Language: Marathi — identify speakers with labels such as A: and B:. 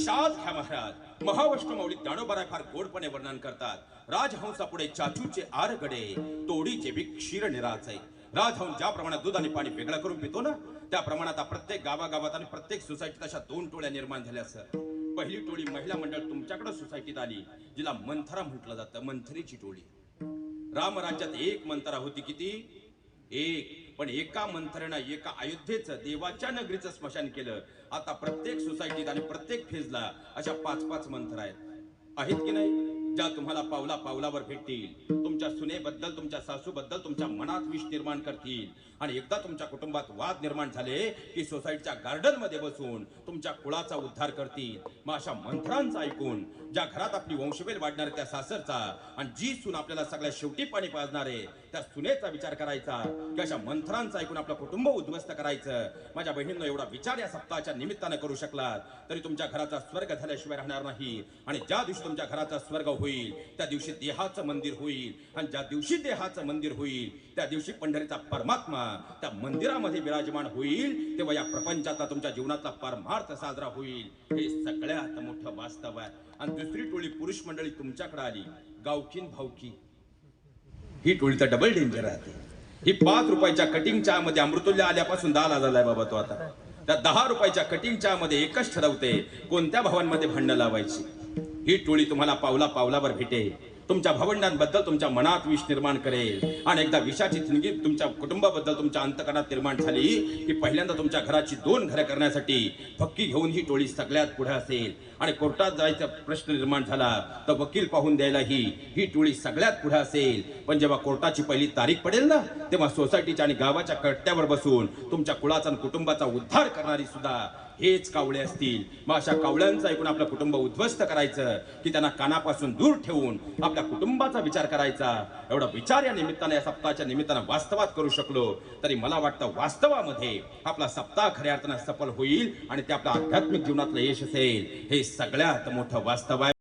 A: लक्षात घ्या महाराज. महावैष्णव माऊली ज्ञानोबाराय फार गोडपणे वर्णन करतात. राजहंसापुढे चाचूचे आर गडे तोडी जेवी क्षीर निराचे. राजहंस ज्या प्रमाणात दूध आणि पाणी वेगळं करून पितो ना त्या प्रमाणात आता प्रत्येक गावागावात आणि प्रत्येक सोसायटीत अशा दोन टोळ्या निर्माण झाल्या सर. पहिली टोळी महिला मंडळ तुमच्याकडे सोसायटीत आली जिला मंथरा म्हटलं जातं मंथरीची टोळी. रामराज्यात एक मंथरा होती किती? एक. पण एका मंत्र्यानं एका अयोध्येचं देवाच्या नगरीचं स्मशान केलं. आता प्रत्येक सोसायटीत आणि प्रत्येक फेजला अशा पाच पाच मंत्र आहेत. आहेत की नाही? ज्या तुम्हाला पावला पावलावर भेटतील. तुमच्या सुनेबद्दल तुमच्या सासूबद्दल तुमच्या मनात विष निर्माण करतील. आणि एकदा तुमच्या कुटुंबात वाद निर्माण झाले की सोसायटीच्या गार्डनमध्ये बसून तुमच्या कुळाचा उद्धार करतील. मग अशा मंत्रांचा ऐकून ज्या घरात आपली वंशवेल वाढणार त्या सासरचा आणि जी सून आपल्याला सगळ्या शेवटी पाणी पाजणारे त्या सुनेचा विचार करायचा. की अशा मंत्रांचा ऐकून आपलं कुटुंब उद्ध्वस्त करायचं. माझ्या बहिणींना एवढा विचार या सप्ताहाच्या निमित्तानं करू शकलात तरी तुमच्या घराचा स्वर्ग झाल्याशिवाय राहणार नाही. आणि ज्या दिवशी तुमच्या घराचा स्वर्ग होईल त्या दिवशी देहाचं मंदिर होईल. आणि ज्या दिवशी देहाचं मंदिर होईल त्या दिवशी पंढरीचा परमात्मा त्या मंदिरामध्ये विराजमान होईल तेव्हा या प्रपंचाचा तुमच्या जीवनाचा परमार्थ साजरा होईल. हे सगळ्यात मोठं वास्तव आहे. आणि दुसरी टोळी पुरुष मंडळी तुमच्याकडे आली. गावकीन भावकी ही टोळी तर डबल डेंजर राहते ही पाच रुपयाच्या कटिंग चहा मध्ये अमृतुल्य आल्यापासून दहा झालाय बाबा तो आता. त्या दहा रुपयाच्या कटिंग चहा मध्ये एकच ठरवते कोणत्या भावांमध्ये भांडणं लावायची? ही टोळी तुम्हाला पावला पावलावर भेटेल. तुमच्या भावंडांबद्दल तुमच्या मनात विष निर्माण करेल. आणि एकदा विषाची थिणगी तुमच्या कुटुंबाबद्दल तुमच्या अंतकरणात निर्माण झाली की पहिल्यांदा तुमच्या घराची दोन घरं करण्यासाठी फक्की घेऊन ही टोळी सगळ्यात पुढे असेल. आणि कोर्टात जायचा प्रश्न निर्माण झाला तर वकील पाहून द्यायलाही ही टोळी सगळ्यात पुढे असेल. पण जेव्हा कोर्टाची पहिली तारीख पडेल ना तेव्हा सोसायटीच्या आणि गावाच्या कट्ट्यावर बसून तुमच्या कुळाचा आणि कुटुंबाचा उद्धार करणारी सुद्धा हेच कावळे असतील. मग अशा कावळ्यांचं ऐकून आपलं कुटुंब उद्ध्वस्त करायचं की त्यांना कानापासून दूर ठेवून आपल्या कुटुंबाचा विचार करायचा. एवढा विचार या निमित्ताने या सप्ताहाच्या निमित्तानं वास्तवात करू शकलो तरी मला वाटतं वास्तवामध्ये आपला सप्ताह खऱ्या अर्थानं सफल होईल आणि ते आपल्या आध्यात्मिक जीवनातलं यश असेल. हे सगळ्यात मोठं वास्तव आहे.